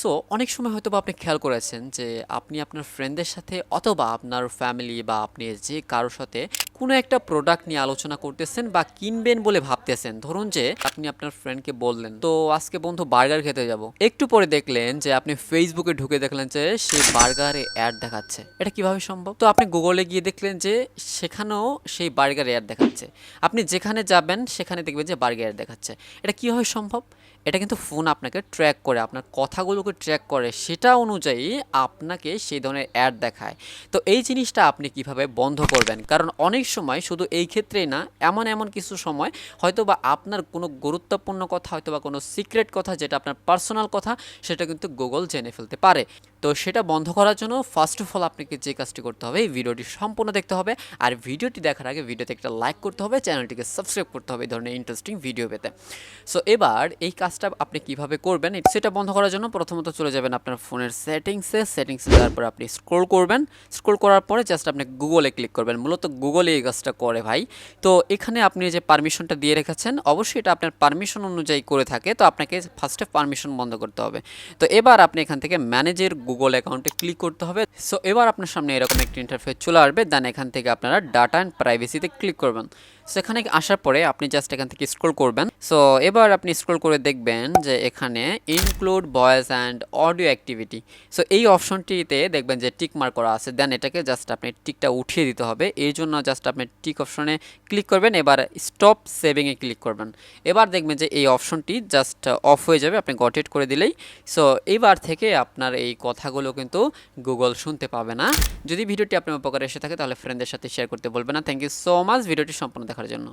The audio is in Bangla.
সো অনেক সময় হয়তো বা আপনি খেয়াল করেছেন যে আপনি আপনার ফ্রেন্ডদের সাথে অথবা আপনার ফ্যামিলি বা আপনি যে কারোর সাথে কোনো একটা প্রোডাক্ট নিয়ে আলোচনা করতেছেন বা কিনবেন বলে ভাবতেছেন। ধরুন যে আপনি আপনার ফ্রেন্ডকে বললেন, তো আজকে বন্ধু বার্গার খেতে যাব। একটু পরে দেখলেন যে আপনি ফেসবুকে ঢুকে দেখলেন যে সেই বার্গারে অ্যাড দেখাচ্ছে। এটা কীভাবে সম্ভব? তো আপনি গুগলে গিয়ে দেখলেন যে সেখানেও সেই বার্গার অ্যাড দেখাচ্ছে। আপনি যেখানে যাবেন, সেখানে দেখবেন যে বার্গার অ্যাড দেখাচ্ছে। এটা কীভাবে সম্ভব? এটা কিন্তু ফোন আপনাকে ট্র্যাক করে, আপনার কথাগুলোকে ট্র্যাক করে, সেটা অনুযায়ী আপনাকে সেই ধরনের অ্যাড দেখায়। তো এই জিনিসটা আপনি কীভাবে বন্ধ করবেন? কারণ অনেক সময় শুধু এই ক্ষেত্রেই না, এমন এমন কিছু সময় হয়তো বা আপনার কোনো গুরুত্বপূর্ণ কথা হয়তো বা কোনো সিক্রেট কথা, যেটা আপনার পার্সোনাল কথা, সেটা কিন্তু গুগল জেনে ফেলতে পারে। তো সেটা বন্ধ করার জন্য ফার্স্ট অফ অল আপনাকে যে কাজটি করতে হবে, এই ভিডিওটি সম্পূর্ণ দেখতে হবে। আর ভিডিওটি দেখার আগে ভিডিওতে একটা লাইক করতে হবে, চ্যানেলটিকে সাবস্ক্রাইব করতে হবে এই ধরনের ইন্টারেস্টিং ভিডিও পেতে। সো এবার এই কাজটা আপনি কীভাবে করবেন সেটা বন্ধ করার জন্য প্রথমত চলে যাবেন আপনার ফোনের সেটিংসে সেটিংসে যাওয়ার পরে আপনি স্ক্রোল করবেন। স্ক্রোল করার পরে জাস্ট আপনি গুগলে ক্লিক করবেন। মূলত গুগলে এই কাজটা করে ভাই। তো এখানে আপনি যে পারমিশনটা দিয়ে রেখেছেন, অবশ্যই এটা আপনার পারমিশন অনুযায়ী করে থাকে। তো আপনাকে ফার্স্টে পারমিশন বন্ধ করতে হবে। তো এবার আপনি এখান থেকে ম্যানেজের গুগল অ্যাকাউন্টে ক্লিক করতে হবে। সো এবার আপনার সামনে এরকম একটি ইন্টারফেস চলে আসবে। দেন এখান থেকে আপনারা ডাটা অ্যান্ড প্রাইভেসিতে ক্লিক করবেন। সেখানে আসার পরে আপনি জাস্ট এখান থেকে স্ক্রল করবেন। সো এবার আপনি স্ক্রল করে দেখবেন যে এখানে include voice and audio activity so এই অপশনটিতে দেখবেন যে টিক মার্ক করা আছে। দেন এটাকে জাস্ট আপনি টিকটা উঠিয়ে দিতে হবে। এই জন্য জাস্ট আপনি টিক অপশনে ক্লিক করবেন। এবার স্টপ সেভিংয়ে ক্লিক করবেন। এবার দেখবেন যে এই অপশনটি জাস্ট অফ হয়ে যাবে। আপনি গটেট করে দিলেই। সো এইবার থেকে আপনার এই কথাগুলো কিন্তু গুগল শুনতে পাবে না। যদি ভিডিওটি আপনার উপকারে এসে থাকে, তাহলে ফ্রেন্ডদের সাথে শেয়ার করতে বলবেন না। থ্যাংক ইউ সো মাচ ভিডিওটি সম্পূর্ণ দেখার জন্য।